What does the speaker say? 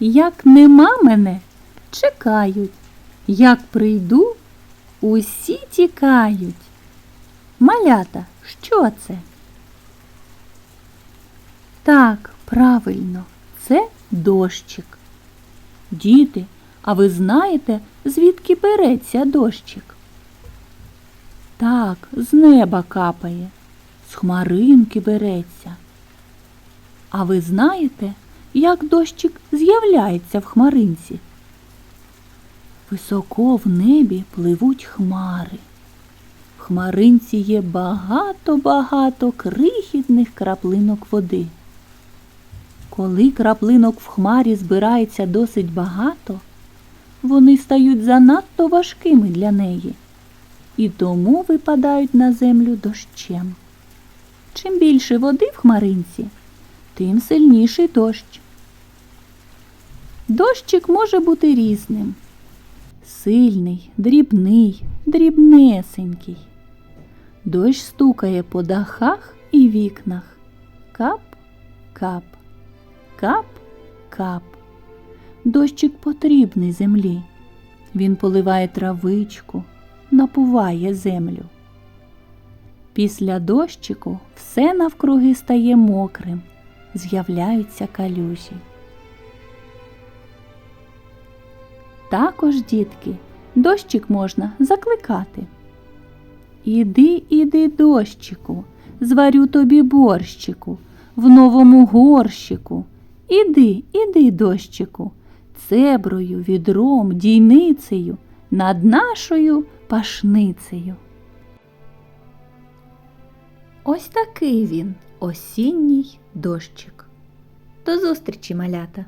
Як нема мене, чекають. Як прийду, усі тікають. Малята, що це? Так, правильно, це дощик. Діти, а ви знаєте, звідки береться дощик? Так, з неба капає, з хмаринки береться. А ви знаєте, як дощик з'являється в хмаринці? Високо в небі пливуть хмари. В хмаринці є багато-багато крихітних краплинок води. Коли краплинок в хмарі збирається досить багато, вони стають занадто важкими для неї і тому випадають на землю дощем. Чим більше води в хмаринці, тим сильніший дощ. Дощик може бути різним. Сильний, дрібний, дрібнесенький. Дощ стукає по дахах і вікнах. Кап, кап, кап, кап. Дощик потрібний землі. Він поливає травичку, напуває землю. Після дощику все навкруги стає мокрим, з'являються калюжі. Також, дітки, дощик можна закликати. Іди, іди, дощику, зварю тобі борщику в новому горщику. Іди, іди, дощику, цеброю, відром, дійницею над нашою пашницею. Ось такий він осінній дощик. До зустрічі, малята!